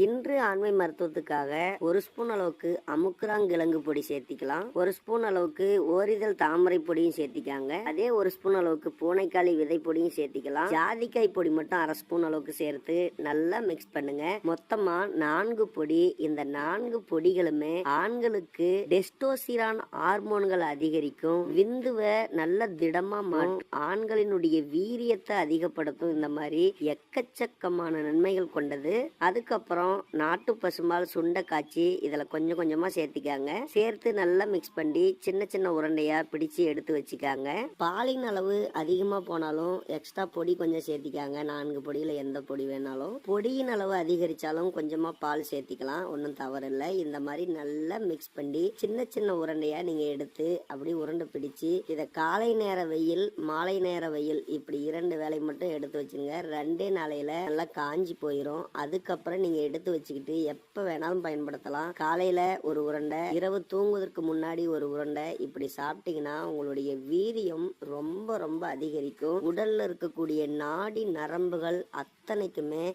இன்று ஆண்மை மருத்துவத்துக்காக ஒரு ஸ்பூன் அளவுக்கு அமுக்குராங்கிழங்கு பொடி சேர்த்திக்கலாம். ஒரு ஸ்பூன் அளவுக்கு ஓரிதழ் தாமரை பொடியும் சேர்த்திக்காங்க. அதே ஒரு ஸ்பூன் அளவுக்கு பூனைக்காளி விதை பொடியும் சேர்த்திக்கலாம். ஜாதிக்காய் பொடி மட்டும் அரை ஸ்பூன் அளவுக்கு சேர்த்து நல்லா மிக்ஸ் பண்ணுங்க. மொத்தமா நான்கு பொடி இந்த நான்கு பொடிகளுமே ஆண்களுக்கு டெஸ்டோசிரான் ஹார்மோன்கள் அதிகரிக்கும். விந்துவை நல்ல திடமா மாற்றும் ஆண்களினுடைய வீரியத்தை அதிகப்படுத்தும். இந்த மாதிரி எக்கச்சக்கமான நன்மைகள் கொண்டது. அதுக்கப்புறம் நாட்டு பசும்பால் சுண்டை காய்ச்சி இதில் கொஞ்சம் கொஞ்சமாக சேர்த்திக்காங்க. சேர்த்து நல்லா மிக்ஸ் பண்ணி சின்ன சின்ன உருண்டையாக பிடிச்சு எடுத்து வச்சுக்காங்க. பாலின் அளவு அதிகமாக போனாலும் எக்ஸ்ட்ரா பொடி கொஞ்சம் சேர்த்திக்காங்க. நான்கு பொடியில் எந்த பொடி வேணாலும். பொடியின் அளவு அதிகரிச்சாலும் கொஞ்சமாக பால் சேர்த்திக்கலாம். ஒன்றும் தவறில்லை. இந்த மாதிரி நல்லா மிக்ஸ் பண்ணி சின்ன சின்ன உருண்டையாக நீங்கள் எடுத்து அப்படி உருண்டை பிடிச்சு இதை காலை நேர வெயில் மாலை நேர வெயில் இப்படி இரண்டு வேலை மட்டும் எடுத்து வச்சுங்க ரெண்டே நாளையில் நல்லா காஞ்சி போயிடும் அதுக்கப்புறம் நீங்கள் எடுத்து வச்சுக்கிட்டு எப்ப வேணாலும் பயன்படுத்தலாம். காலையில ஒரு உருண்டை இரவு தூங்குவதற்கு முன்னாடி ஒரு உருண்டை இப்படி சாப்பிட்டீங்கன்னா உங்களுடைய வீரியம் ரொம்ப ரொம்ப அதிகரிக்கும். உடல்ல இருக்கக்கூடிய நாடி நரம்புகள் அத்தனைக்குமே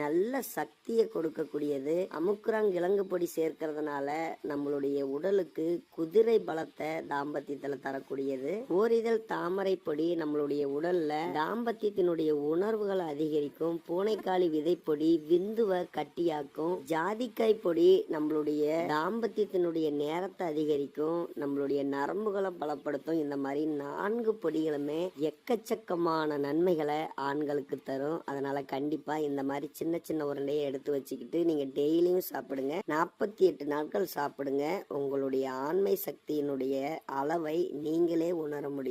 நல்ல சக்தியை கொடுக்கக்கூடியது. அமுக்குராங் கிழங்கு பொடி சேர்க்கறதுனால நம்மளுடைய உடலுக்கு குதிரை பலத்தை தாம்பத்தியத்துல தரக்கூடியது. ஓரிதழ் தாமரை பொடி நம்மளுடைய உடல்ல தாம்பத்தியத்தினுடைய உணர்வுகளை அதிகரிக்கும். பூனைக்காளி விதைப்பொடி விந்துவை கட்டியாக்கும். ஜாதிக்காய் பொடி நம்மளுடைய தாம்பத்தியத்தினுடைய நேரத்தை அதிகரிக்கும். நம்மளுடைய நரம்புகளை பலப்படுத்தும். இந்த மாதிரி நான்கு பொடிகளுமே எக்கச்சக்கமான நன்மைகளை ஆண்களுக்கு தரும். அதனால கண்டிப்பா இந்த மாதிரி சின்ன சின்ன சின்ன உருண்டையை எடுத்து வச்சுக்கிட்டு நீங்க டெய்லியும் சாப்பிடுங்க. நாற்பத்தி எட்டு நாட்கள் சாப்பிடுங்க. உங்களுடைய ஆண்மை சக்தியினுடைய அளவை நீங்களே உணர முடியும்.